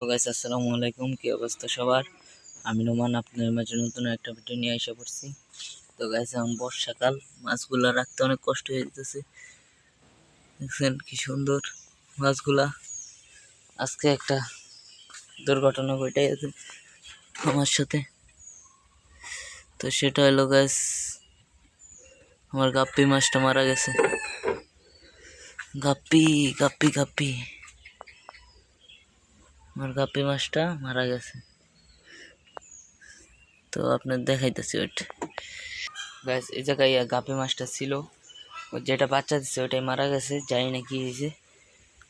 Guys আসসালামু আলাইকুম। কি অবস্থা সবার? আমি নোমান, আপনাদের মাঝে নতুন একটা ভিডিও নিয়ে এসে পড়ছি। তো গাইস এখন বর্ষাকাল, মাছগুলা রাখতে অনেক কষ্ট হয়ে যেতেছে। দেখছেন কি সুন্দর মাছগুলা। আজকে একটা দুর্ঘটনা ঘটে গেছে আমার সাথে। তো সেটা হলো গাইস আমার গাপ্পি মাছটা মারা গেছে। গাপ্পি গাপ্পি গাপ্পি। আমার গাপ্পি মাছটা মারা গেছে। তো আপনার দেখাইতেছি ওইটা। ব্যাস, এই জায়গায় গাপি মাছটা ছিল। যেটা বাচ্চা দিচ্ছে ওটাই মারা গেছে। জানি না কি হয়েছে।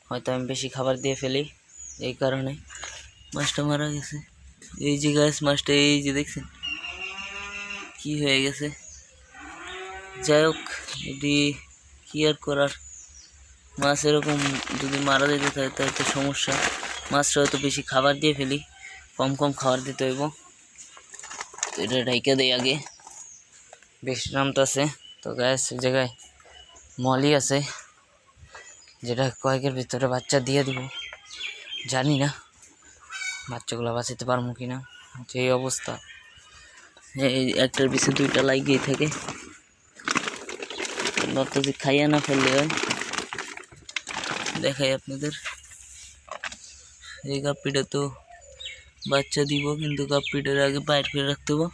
হয়তো আমি বেশি খাবার দিয়ে ফেলি এই কারণে। মাছটা মারা গেছে। এই যে গাছ মাছটা এই যে দেখছেন? কি হয়ে গেছে? যাই হোক যদি কী আর করার? মাছ এরকম যদি মারা যেতে থাকে, তাহলে তো সমস্যা। মাছটা হয়তো বেশি খাবার দিয়ে ফেলি, কম কম খাবার দিতে হইব। তো এটা ঢাইকা দেই আগে। বেশি নামতেছে। তো গ্যাস জায়গায় মলি আছে, যেটা কয়েকের ভিতরে বাচ্চা দিয়ে দিব। জানি না বাচ্চাগুলো বাঁচাতে পারব কি না যে এই অবস্থা। এই একটার পিছনে দুইটা লাগিয়ে থাকে। যে খাইয়া না ফেললে হয়। দেখাই আপনাদের। এই কাপ্পিটা তো বাচ্চা দিব, কিন্তু কাপ্পিটার আগে বাইর করে রাখতে হবে।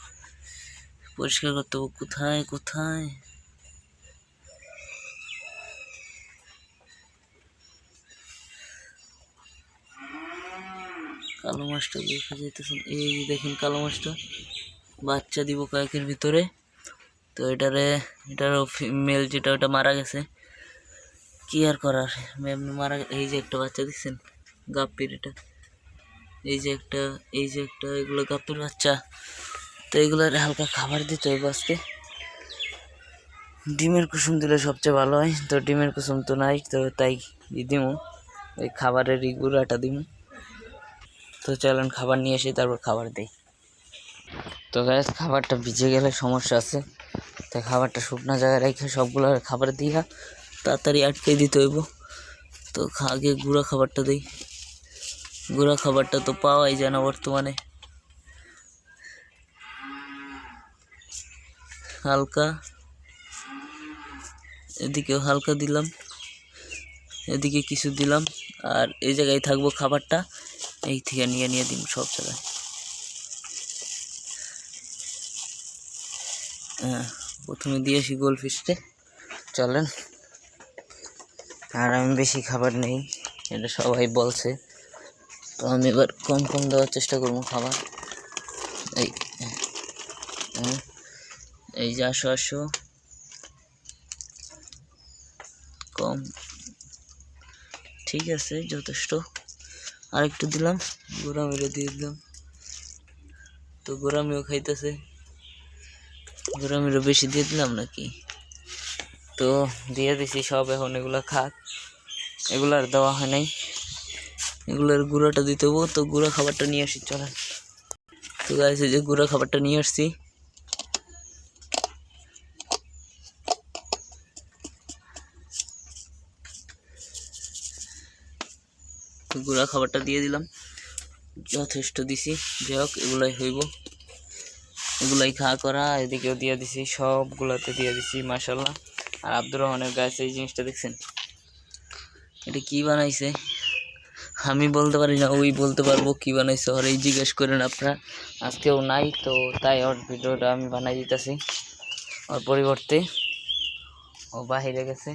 পরিষ্কার করতে হবে। কোথায় কোথায়? কালো মাছটা দেখা যাইতেছেন এই দেখেন কালো মাছটা। বাচ্চা দিব কয়েকের ভিতরে। তো এটারে, এটারও মেল যেটা, ওটা মারা গেছে। কি আর করার? মারা এই যে একটা বাচ্চা দেখছেন? গাপ্পির এটা। এই যে একটা, এই যে একটা, এগুলো গাপ্পির বাচ্চা। তো এগুলোর হালকা খাবার দিতে হবে আজকে। ডিমের কুসুম দিলে সবচেয়ে ভালো হয়। তো ডিমের কুসুম তো নাই, তো তাই দিমু। ওই খাবারের ই গুঁড়াটা দিমু। তো চলেন খাবার নিয়ে এসে তারপর খাবার দিই। তো গ্যাস খাবারটা ভিজে গেলে সমস্যা আছে। তো খাবারটা শুকনো জায়গায় রেখে সবগুলো খাবার দিয়া তাড়াতাড়ি আটকে দিতে হইব। তো আগে গুঁড়া খাবারটা দিই। গুঁড়া খাবারটা তো পাওয়াই যায় না বর্তমানে। হালকা। এদিকেও হালকা দিলাম। এদিকে কিছু দিলাম। আর এই জায়গায় থাকব খাবারটা। এই থেকে নিয়ে নিয়ে দিন সব জায়গায়। হ্যাঁ প্রথমে দিয়েছি গোল ফিশটে চলেন। আর আমি বেশি খাবার নেই, এটা সবাই বলছে। তো আমি এবার কম কম দেওয়ার চেষ্টা করব খাবার। এই হ্যাঁ এই যে আসো আসো। কম। ঠিক আছে, যথেষ্ট। আর একটু দিলাম, গোড়া মেরে দিয়ে দিলাম। তো গোড়ামিও খাইতেছে। গোড়ামিরও বেশি দিয়ে দিলাম নাকি? তো দিয়ে দিছি, সব এখন এগুলো খাক। এগুলো আর দেওয়া হয় নাই। এগুলোর গুঁড়োটা দিতে হব তো গুঁড়ো খাবারটা নিয়ে আসি, চলেন। তো গাইস এই যে গুঁড়ো খাবারটা নিয়ে আসছি। গুঁড়া খাবারটা দিয়ে দিলাম। যথেষ্ট দিছি। যাই হোক, এগুলাই হইব। এগুলাই খা করা, এদিকেও দিয়ে দিছি। সবগুলাতে দিয়ে দিছি মাসাল্লাহ আর আব্দুর রহমানের গাছে এই জিনিসটা দেখছেন? এটা কি বানাইছে? আমি বলতে পারি না, ওই বলতে পারব কি বানাইছে আর এই জিজ্ঞেস করেন আপনারা। আজকেও নাই, তো তাই ওর ভিডিওটা আমি বানাই দিতেছি, ওর পরিবর্তে। ও বাহিরে গেছে।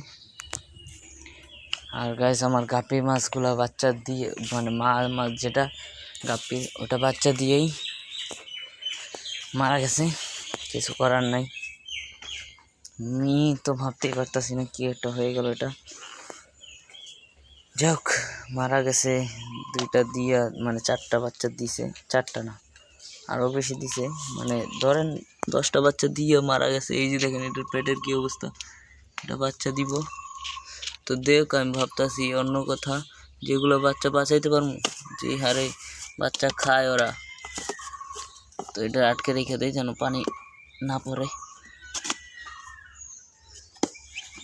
আর গাইস আমার গাপি মাছগুলো বাচ্চা দিয়ে মানে মা মাছ যেটা গাপি ওটা বাচ্চা দিয়েই মারা গেছে। কিছু করার নাই। আমি তো ভাবতেই পারতাছি না কি একটা হয়ে গেল এটা। যাক মারা গেছে দুইটা দিয়া মানে চারটা বাচ্চা দিছে, চারটা না, আরও বেশি দিছে মানে ধরেন দশটা বাচ্চা দিয়ে মারা গেছে, এই যে দেখেন এটার পেটের কী অবস্থা এটা বাচ্চা দিব। তো দেখ, আমি ভাবতাছি অন্য কথা, যেগুলো বাচ্চা বাঁচাইতে পারব, যে হারে বাচ্চা খায় ওরা, তো এটা আটকে রেখে দেয় যেন পানি না পড়ে।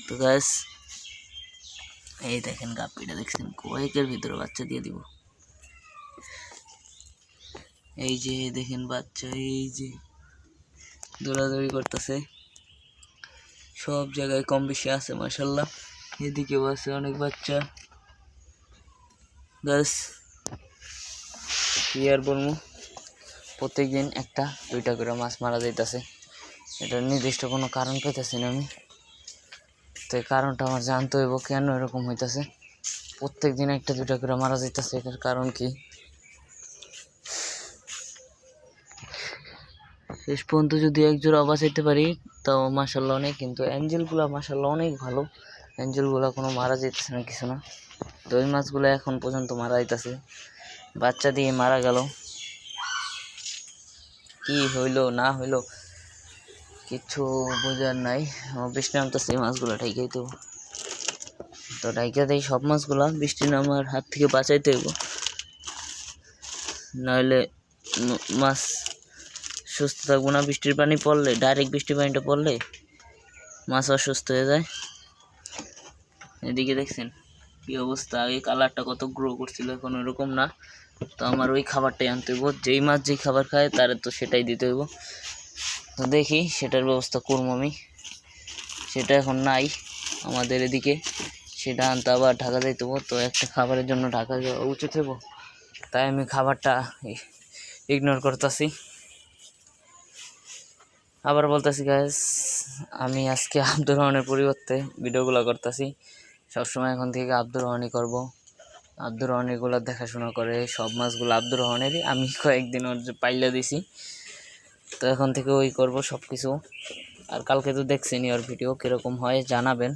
তো গ্যাস এই দেখেন গাপ্পিটা, দেখছেন? কয়েকের ভিতরে বাচ্চা দিয়ে দিব। এই যে, দেখেন বাচ্চা, এই যে। দৌড়াদৌড়ি করতেছে। সব জায়গায় কম বেশি আছে মাসাল্লাহ এদিকেও আছে অনেক বাচ্চা। গাছ কি আর বলব? প্রত্যেক দিন একটা, দুইটা করে মাছ মারা যাইতাছে। এটা নির্দিষ্ট কোনো কারণ পেতেছি না আমি। তো এই কারণটা আমার জানতে হইব কেন এরকম হইতাছে। প্রত্যেক দিন একটা দুইটা করে মারা যাইতাছে, এটার কারণ কি? শেষ পর্যন্ত যদি এক জোড়া বাঁচাইতে পারি, তাও মাসাল্লাহ অনেক, কিন্তু অ্যাঞ্জেলগুলো মাসাল্লাহ অনেক ভালো। অ্যাঞ্জেলগুলো কোনো মারা যাইতেছে না, কিছু না। তো ওই মাছগুলো এখন পর্যন্ত মারা যাইতেছে। বাচ্চা দিয়ে মারা গেল। কি হইল, না হইল কিচ্ছু বোঝার নাই। বৃষ্টি নামতেছে মাছগুলো ঠাইকাই তো তো ঢাইকা দেয় সব মাছগুলো, বৃষ্টি নামার হাত থেকে বাঁচাইতে হইব। নইলে মাছ সুস্থ থাকব না, বৃষ্টির পানি পড়লে, ডাইরেক্ট বৃষ্টির পানিটা পড়লে মাছ অসুস্থ হয়ে যায়। এদিকে দেখছেন কি অবস্থা আগে কালারটা কত গ্রো করছিল, এখন ওরকম না। তো আমার ওই খাবারটাই আনতে হইব। যেই মাছ যেই খাবার খায়, তার তো সেটাই দিতে হইব। তো দেখি সেটার ব্যবস্থা করব আমি। সেটা এখন নাই আমাদের এদিকে। সেটা আনতে আবার ঢাকা যাইতে তো একটা খাবারের জন্য ঢাকা যাওয়া উচিত হইব। তাই আমি খাবারটা ইগনোর করতেছি। আবার বলতেছি গ্যাস আমি আজকে আব্দুর রহমানের পরিবর্তে ভিডিওগুলো করতেছি। সবসময় এখন থেকে আব্দুর রহমানই করব। আব্দুর রহমানিগুলো দেখাশোনা করে সব মাছগুলো আব্দুর রহমানেরই। আমি কয়েকদিন ওর পাইলা দিছি। তো এখন থেকে ওই করব সব কিছু আর কালকে তো দেখছেনই ওর ভিডিও কীরকম হয়, জানাবেন।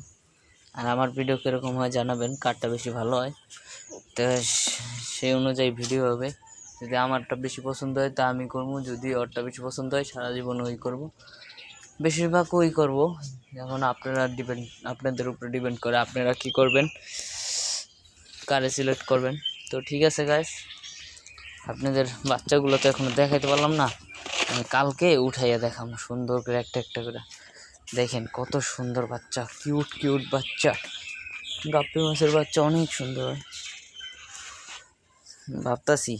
আর আমার ভিডিও কীরকম হয়, জানাবেন, কারটা বেশি ভালো হয়। তো সেই অনুযায়ী ভিডিও হবে। যদি আমারটা বেশি পছন্দ হয়, তা আমি করব। যদি ওরটা বেশি পছন্দ হয়, সারা জীবন ওই করব। বেশিরভাগ ওই করব। যেমন আপনারা ডিপেন্ড আপনাদের উপরে ডিপেন্ড করে আপনারা কি করবেন, কারে সিলেক্ট করবেন। তো ঠিক আছে গাইস আপনাদের বাচ্চাগুলো তো এখনও দেখাইতে পারলাম না। কালকে উঠাইয়া দেখাম, সুন্দর করে একটা একটা করে। দেখেন কত সুন্দর বাচ্চা কিউট কিউট বাচ্চা। গাপ্পি মাছের বাচ্চা অনেক সুন্দর হয়। ভাবতাছি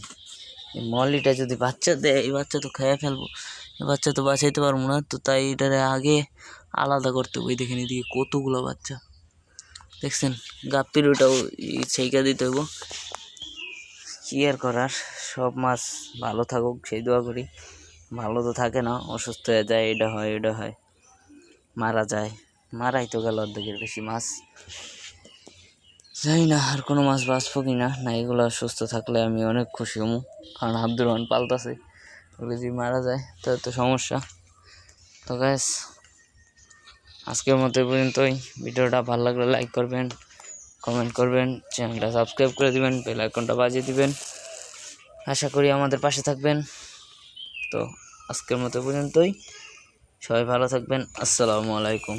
মলিটা যদি বাচ্চা দেয়, এই বাচ্চা তো খেয়ে ফেলব। বাচ্চা তো বাঁচাইতে পারব না, তো তাই এটারে আগে আলাদা করতে হবে। দেখেন এদিকে কতগুলো বাচ্চা। দেখছেন, গাপ্পির ওটাও সেইকা দিতে হইব। কি আর করার, সব মাছ ভালো থাকুক, সেই দোয়া করি। ভালো তো থাকে না, অসুস্থ হয়ে যায় এটা হয় এটা হয়। মারা যায়। মারাই তো গেল অর্ধেকের বেশি মাছ। জানি না আর কোনো মাছ বাঁচবো কি না না এগুলো সুস্থ থাকলে আমি অনেক খুশি হমু। কারণ আব্দুর রহমান পালতাছে। ওগুলো যদি মারা যায়, তাহলে তো সমস্যা। তো গ্যাস আজকের মতো পর্যন্তই। ভিডিওটা ভালো লাগলে লাইক করবেন কমেন্ট করবেন চ্যানেলটা সাবস্ক্রাইব করে দিবেন বেল আইকনটা বাজিয়ে দিবেন। আশা করি আমাদের পাশে থাকবেন। তো আজকের মতো পর্যন্তই। সবাই ভালো থাকবেন। আসসালামু আলাইকুম।